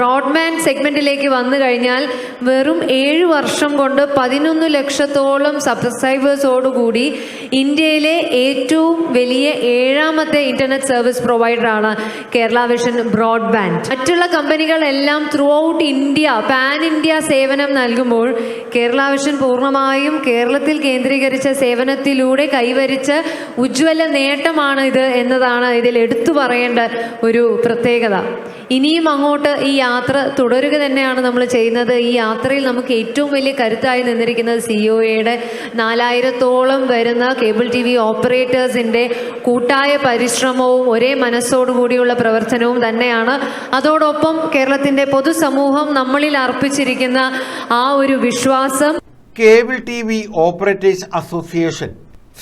Broadband സെഗ്മെന്റിലേക്ക് വന്നു കഴിഞ്ഞാൽ വെറും ഏഴ് വർഷം കൊണ്ട് പതിനൊന്ന് ലക്ഷത്തോളം സബ്സ്ക്രൈബേഴ്സോടുകൂടി ഇന്ത്യയിലെ ഏറ്റവും വലിയ ഏഴാമത്തെ ഇന്റർനെറ്റ് സർവീസ് പ്രൊവൈഡറാണ് കേരള വിഷൻ ബ്രോഡ്ബാൻഡ്. മറ്റുള്ള കമ്പനികളെല്ലാം throughout India pan India സേവനം നൽകുമ്പോൾ കേരള വിഷൻ പൂർണമായും കേരളത്തിൽ കേന്ദ്രീകരിച്ച സേവനത്തിലൂടെ കൈവരിച്ച ഉജ്ജ്വല നേട്ടമാണ് ഇത് എന്നതാണ് ഇതിൽ എടുത്തു പറയേണ്ട ഒരു പ്രത്യേകത. ഇനിയും അങ്ങോട്ട് ഈ യാത്ര തുടരുക തന്നെയാണ് നമ്മൾ ചെയ്യുന്നത്. ഈ യാത്രയിൽ നമുക്ക് ഏറ്റവും വലിയ കരുത്തായി നിന്നിരിക്കുന്നത് സി ഒ എയുടെ നാലായിരത്തോളം വരുന്ന കേബിൾ ടി വി ഓപ്പറേറ്റേഴ്സിന്റെ കൂട്ടായ പരിശ്രമവും ഒരേ മനസ്സോടുകൂടിയുള്ള പ്രവർത്തനവും തന്നെയാണ്. അതോടൊപ്പം കേരളത്തിന്റെ പൊതുസമൂഹം നമ്മളിൽ അർപ്പിച്ചിരിക്കുന്ന ആ ഒരു വിശ്വാസം. Cable T V operators association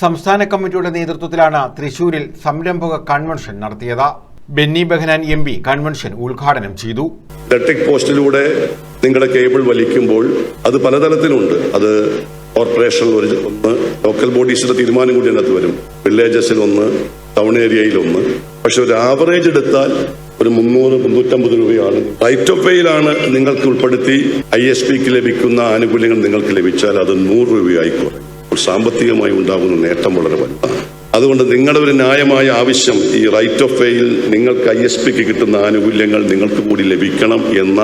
സംസ്ഥാന കമ്മിറ്റിയുടെ നേതൃത്വത്തിലാണ് തൃശൂരിൽ സംരംഭക കൺവെൻഷൻ നടത്തിയത്. Benny Behanan M P convention ഉദ്ഘാടനം ചെയ്തു. ഇലക്ട്രിക് പോസ്റ്റിലൂടെ നിങ്ങളുടെ കേബിൾ വലിക്കുമ്പോൾ അത് പലതരത്തിലുണ്ട്. അത് കോർപ്പറേഷനിൽ ഒരു ഒന്ന് ലോക്കൽ ബോഡീസിന്റെ തീരുമാനം കൂടി അതിനകത്ത് വരും. വില്ലേജസിൽ ഒന്ന് ടൗൺ ഏരിയയിൽ ഒന്ന്. പക്ഷെ ഒരു ആവറേജ് എടുത്താൽ ഒരു മുന്നൂറ് മുന്നൂറ്റമ്പത് രൂപയാണ്. റൈറ്റ് ഓഫ് വേയിലാണ് നിങ്ങൾക്ക് ഉൾപ്പെടുത്തി ഐ എസ് പിക്ക് ലഭിക്കുന്ന ആനുകൂല്യങ്ങൾ നിങ്ങൾക്ക് ലഭിച്ചാൽ അത് നൂറ് രൂപയായി കുറയും. സാമ്പത്തികമായി ഉണ്ടാകുന്ന നേട്ടം വളരെ വലുതാണ്. അതുകൊണ്ട് നിങ്ങളുടെ ഒരു ന്യായമായ ആവശ്യം ഈ റൈറ്റ് ഓഫ് വേയിൽ നിങ്ങൾക്ക് ഐ എസ് പിക്ക് കിട്ടുന്ന ആനുകൂല്യങ്ങൾ നിങ്ങൾക്ക് കൂടി ലഭിക്കണം എന്ന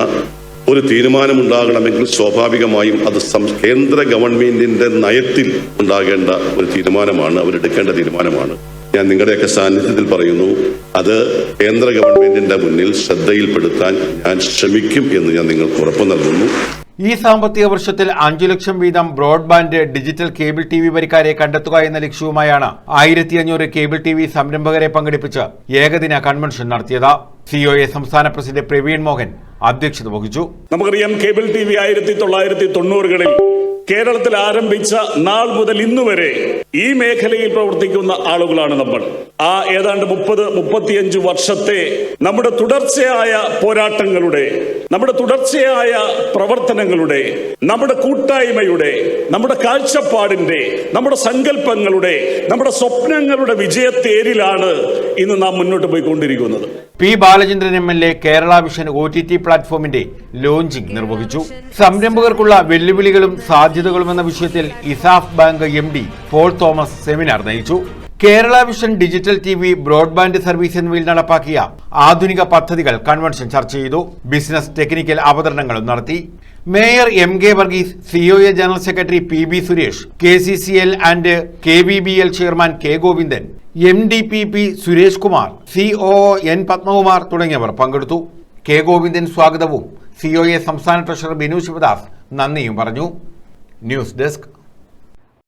ഒരു തീരുമാനമുണ്ടാകണമെങ്കിൽ സ്വാഭാവികമായും അത് കേന്ദ്ര ഗവൺമെന്റിന്റെ നയത്തിൽ ഉണ്ടാകേണ്ട ഒരു തീരുമാനമാണ് അവരെടുക്കേണ്ട തീരുമാനമാണ്. ഞാൻ നിങ്ങളുടെയൊക്കെ സാന്നിധ്യത്തിൽ പറയുന്നു അത് കേന്ദ്ര ഗവൺമെന്റിന്റെ മുന്നിൽ ശ്രദ്ധയിൽപ്പെടുത്താൻ ഞാൻ ശ്രമിക്കും എന്ന് ഞാൻ നിങ്ങൾക്ക് ഉറപ്പ് നൽകുന്നു. ഈ സാമ്പത്തിക വർഷത്തിൽ അഞ്ചു ലക്ഷം വീതം broadband digital cable T V വരിക്കാരെ കണ്ടെത്തുക എന്ന ലക്ഷ്യവുമായാണ് ആയിരത്തി അഞ്ഞൂറ് കേബിൾ ടി വി സംരംഭകരെ പങ്കെടുപ്പിച്ച് ഏകദിന കൺവെൻഷൻ നടത്തിയത്. സിഒഎ സംസ്ഥാന പ്രസിഡന്റ് പ്രവീൺ മോഹൻ അധ്യക്ഷത വഹിച്ചു. നമുക്കറിയാം കേബിൾ ടി വി ആയിരത്തി തൊള്ളായിരത്തി തൊണ്ണൂറുകളിൽ കേരളത്തിൽ ആരംഭിച്ച നാൾ മുതൽ ഇന്നു വരെ ഈ മേഖലയിൽ പ്രവർത്തിക്കുന്ന ആളുകളാണ് നമ്മൾ. ആ ഏതാണ്ട് മുപ്പത് മുപ്പത്തിയഞ്ച് വർഷത്തെ നമ്മുടെ തുടർച്ചയായ പോരാട്ടങ്ങളുടെ നമ്മുടെ തുടർച്ചയായ പ്രവർത്തനങ്ങളുടെ നമ്മുടെ കൂട്ടായ്മയുടെ നമ്മുടെ കാഴ്ചപ്പാടിന്റെ നമ്മുടെ സങ്കല്പങ്ങളുടെ നമ്മുടെ സ്വപ്നങ്ങളുടെ വിജയത്തേരിലാണ് ഇന്ന് നാം മുന്നോട്ട് പോയിക്കൊണ്ടിരിക്കുന്നത്. P Balachandran M L A Kerala vision O T T പ്ലാറ്റ്ഫോമിന്റെ launching നിർവഹിച്ചു. സംരംഭകർക്കുള്ള വെല്ലുവിളികളും സാധ്യതകളും എന്ന വിഷയത്തിൽ ESAF bank M D Paul Thomas seminar നയിച്ചു. Kerala vision digital T V broadband service എന്നിവയിൽ നടപ്പാക്കിയ ആധുനിക പദ്ധതികൾ കൺവെൻഷൻ ചർച്ച ചെയ്തു. ബിസിനസ് ടെക്നിക്കൽ അവതരണങ്ങളും നടത്തി. Mayor M K Varghese COA general secretary P B Suresh K C C L and K V B L chairman K Govindan M D P P Suresh Kumar CO N Padmakumar തുടങ്ങിയവർ പങ്കെടുത്തു. K Govindan സ്വാഗതവും COA സംസ്ഥാന treasurer Binu Sivadas നന്ദിയും പറഞ്ഞു. News desk